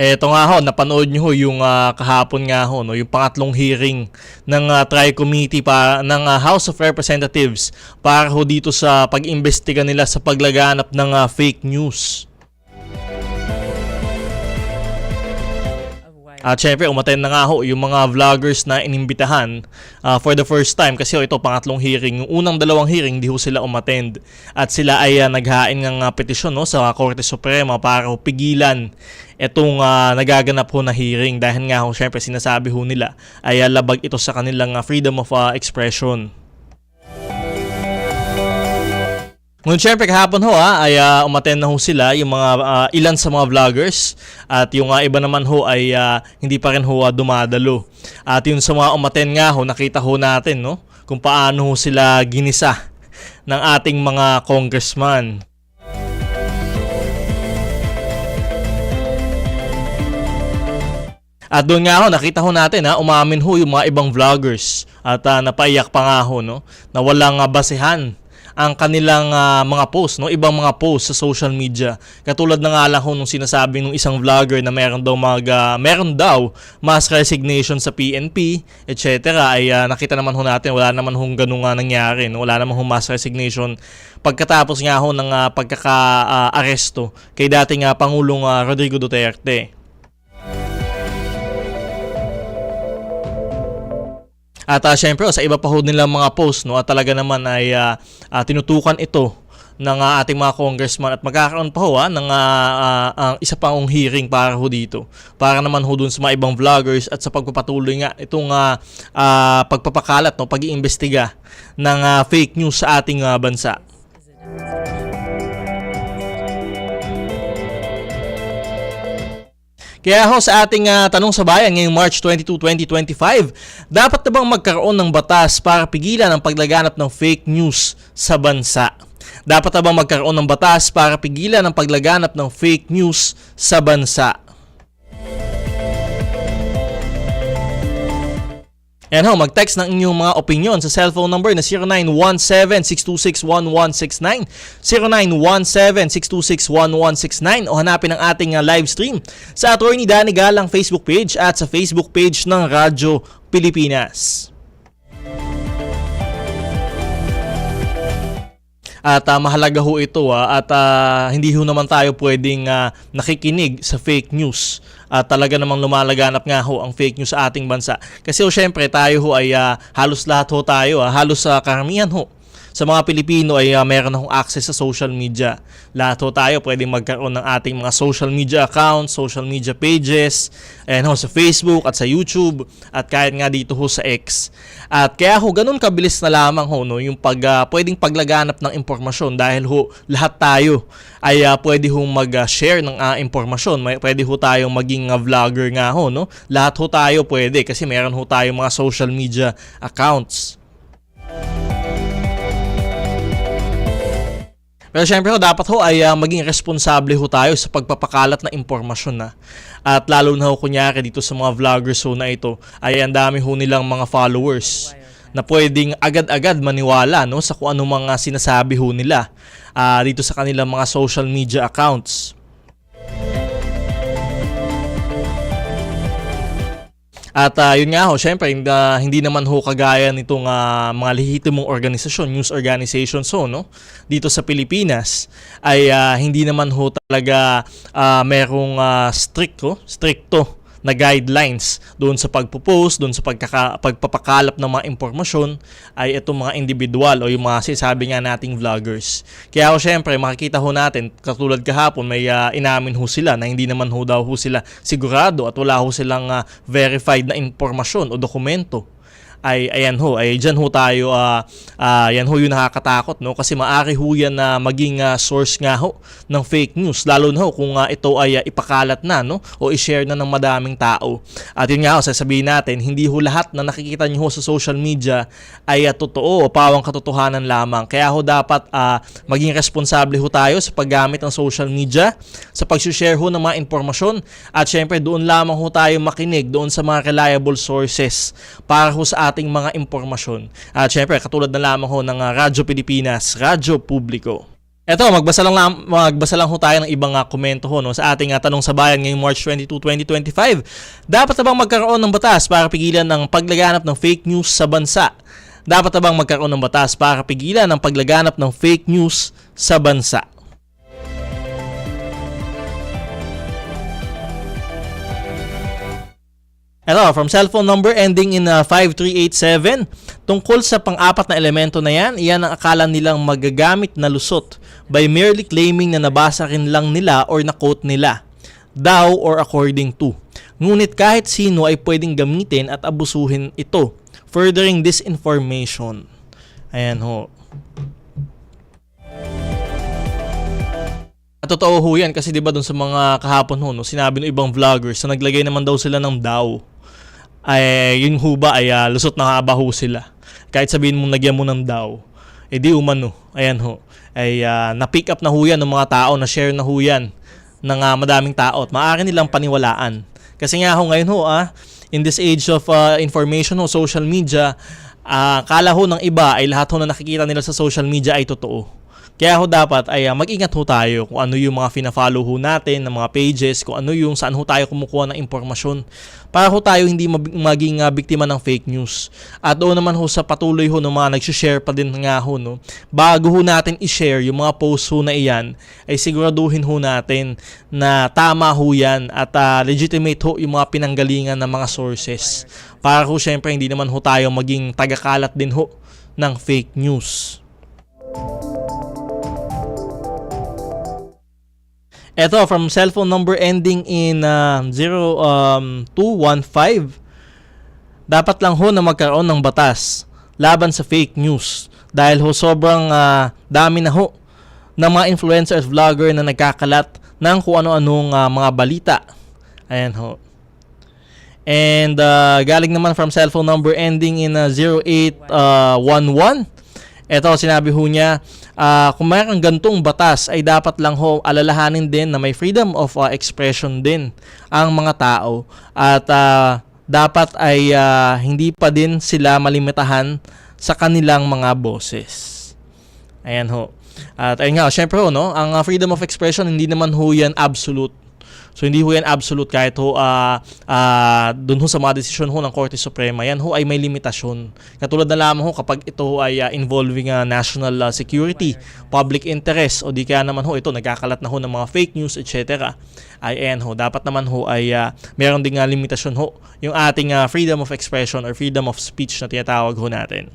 Eto nga ho, napanood nyo ho yung ah, kahapon nga ho, no, yung pangatlong hearing ng uh, Tri-Committee pa, ng ah, House of Representatives para ho dito sa pag-imbestiga nila sa paglaganap ng ah, fake news. At syempre, umaten na nga ho yung mga vloggers na inimbitahan ah, for the first time kasi ho, ito pangatlong hearing. Yung unang dalawang hearing, di ho sila umattend. At sila ay ah, naghain ng ah, petisyon no, sa Korte Suprema para ho pigilan itong ah, nagaganap ho na hearing dahil nga ho syempre sinasabi ho nila ay ah, labag ito sa kanilang ah, freedom of ah, expression. Ngunit syempre kahapon ho ah, ay uh, umaten na ho sila yung mga ah, ilan sa mga vloggers at yung ah, iba naman ho ay ah, hindi pa rin ho ah, dumadalo. At yun sa mga umaten nga ho, nakita ho natin no kung paano ho sila ginisa ng ating mga congressman. At doon nga ho, nakita ho natin ha, umamin ho yung mga ibang vloggers at ah, napaiyak pa nga ho no, na walang ah, basehan ang kanilang ah, mga post, no? ibang mga post sa social media. Katulad na nga lang ho nung sinasabi ng isang vlogger na meron daw mag ah, meron daw mass resignation sa PNP, etc. ay ah, nakita naman ho natin wala naman hong ganung nga nangyari, no? Wala naman hong mass resignation pagkatapos nga ho ng ah, pagkaka-aresto kay dating ah, Pangulong ah, Rodrigo Duterte. At uh, syempre, oh, sa iba pa ho nilang mga post, no, at talaga naman ay ah, ah, tinutukan ito ng ah, ating mga congressman at magkakaroon pa ho ah, ng ah, ah, ang isa pang hearing para ho dito. Para naman ho dun sa mga ibang vloggers at sa pagpapatuloy nga itong ah, ah, pagpapakalat, no, pag-iimbestiga ng ah, fake news sa ating ah, bansa. Kaya ho sa ating ah, tanong sa bayan ngayong March 22, 2025, dapat na bang magkaroon ng batas para pigilan ang paglaganap ng fake news sa bansa? Dapat na bang magkaroon ng batas para pigilan ang paglaganap ng fake news sa bansa? Yan ho, mag-text ng inyong mga opinion sa cellphone number na 0917-626-1169, 0917-626-1169 o hanapin ang ating uh, live stream sa Attorney Danny Galang Facebook page at sa Facebook page ng Radyo Pilipinas. At ah, mahalaga ho ito ah, at ah, hindi ho naman tayo pwedeng ah, nakikinig sa fake news. At talaga namang lumalaganap nga ho ang fake news sa ating bansa. Kasi ho syempre tayo ho ay ah, halos lahat ho tayo, ah, halos sa karamihan ho sa mga Pilipino ay uh, meron akong access sa social media. Lahat tayo pwedeng magkaroon ng ating mga social media accounts, social media pages, and ho, sa Facebook at sa YouTube at kahit nga dito ho sa X. At kaya ho ganun kabilis na lamang ho no, yung pag uh, pwedeng paglaganap ng impormasyon dahil ho lahat tayo ay uh, pwede ho mag-share ng uh, impormasyon. May, pwede ho tayong maging uh, vlogger nga ho no. Lahat ho tayo pwede kasi meron ho tayong mga social media accounts. Pero syempre ho, dapat ho ay uh, maging responsable ho tayo sa pagpapakalat na impormasyon na. At lalo na ho kunyari dito sa mga vloggers ho na ito, ay ang dami ho nilang mga followers na pwedeng agad-agad maniwala no sa kung anong mga sinasabi ho nila uh, dito sa kanilang mga social media accounts. At uh, yun nga ho, syempre hindi, uh, hindi naman ho kagaya nitong uh, mga lehitimong organisasyon, news organizations ho, no? Dito sa Pilipinas ay uh, hindi naman ho talaga uh, merong uh, stricto, stricto na guidelines doon sa pagpo-post, doon sa pagkaka, pagpapakalap ng mga impormasyon ay itong mga individual o yung mga sinasabi nga nating vloggers. Kaya ho syempre makikita ho natin katulad kahapon may uh, inamin ho sila na hindi naman ho daw ho sila sigurado at wala ho silang uh, verified na impormasyon o dokumento ay ayan ho, ay diyan ho tayo uh, uh, yan ho yung nakakatakot no kasi maari ho yan na maging uh, source nga ho ng fake news lalo na ho kung uh, ito ay uh, ipakalat na no o i-share na ng madaming tao. At yun nga ho, sasabihin natin, hindi ho lahat na nakikita niyo ho sa social media ay uh, totoo o pawang katotohanan lamang. Kaya ho dapat uh, maging responsable ho tayo sa paggamit ng social media, sa pag-share ho ng mga impormasyon at syempre doon lamang ho tayo makinig doon sa mga reliable sources para ho sa ating mga impormasyon. At syempre, katulad na lamang ho ng uh, Radyo Pilipinas, Radyo Publiko. Eto, magbasa lang, magbasa lang ho tayo ng ibang uh, komento ho no, sa ating uh, tanong sa bayan ngayong March 22, 2025. Dapat na bang magkaroon ng batas para pigilan ng paglaganap ng fake news sa bansa? Dapat na bang magkaroon ng batas para pigilan ng paglaganap ng fake news sa bansa? Ito, from cellphone number ending in uh, 5387, tungkol sa pang-apat na elemento na yan, iyan ang akala nilang magagamit na lusot by merely claiming na nabasa rin lang nila or na-quote nila, daw or according to. Ngunit kahit sino ay pwedeng gamitin at abusuhin ito, furthering disinformation. Ayan ho. Totoo ho yan kasi 'di ba dun sa mga kahapon ho no, sinabi ng ibang vloggers na naglagay naman daw sila ng daw. Ay yung ho ba ay ah, lusot na haba ho sila. Kahit sabihin mo nagyan mo ng daw, eh di umano. Ayan ho. Ay ah, na-pick up na ho yan ng mga tao, na share na ho yan ng ah, madaming tao at maaari nilang paniwalaan. Kasi nga ho ngayon ho ah, in this age of ah, information ho, social media, ah, kala ho ng iba ay lahat ho na nakikita nila sa social media ay totoo. Kaya ho dapat ay uh, mag-ingat ho tayo kung ano yung mga fina-follow ho natin ng mga pages, kung ano yung saan ho tayo kumukuha ng impormasyon para ho tayo hindi maging uh, biktima ng fake news. At doon naman ho sa patuloy ho ng mga nag-share pa din nga ho no, bago ho natin i-share yung mga posts ho na iyan ay siguraduhin ho natin na tama ho yan at uh, legitimate ho yung mga pinanggalingan ng mga sources para ho syempre hindi naman ho tayo maging tagakalat din ho ng fake news. Ito, from cellphone number ending in uh, 0215, dapat lang ho na magkaroon ng batas laban sa fake news dahil ho sobrang uh, dami na ho ng mga influencers, vlogger na nagkakalat ng kung ano-anong uh, mga balita. Ayan ho. And uh, galing naman from cellphone number ending in uh, 0811, ito, sinabi ho niya, uh, kung mayroong gantong batas ay dapat lang ho alalahanin din na may freedom of uh, expression din ang mga tao at uh, dapat ay uh, hindi pa din sila malimitahan sa kanilang mga boses. Ayan ho. At ayun nga, syempre ho, no, ang freedom of expression hindi naman ho yan absolute. So hindi ho yan absolute kahit ho uh, uh, dun ho sa mga desisyon ho ng Korte Suprema, yan ho ay may limitasyon. Katulad na lamang ho kapag ito ho ay uh, involving uh, national uh, security, public interest o di kaya naman ho ito nagkakalat na ho ng mga fake news etc. Ay ho, dapat naman ho ay uh, meron ding uh, limitasyon ho yung ating uh, freedom of expression or freedom of speech na tinatawag ho natin.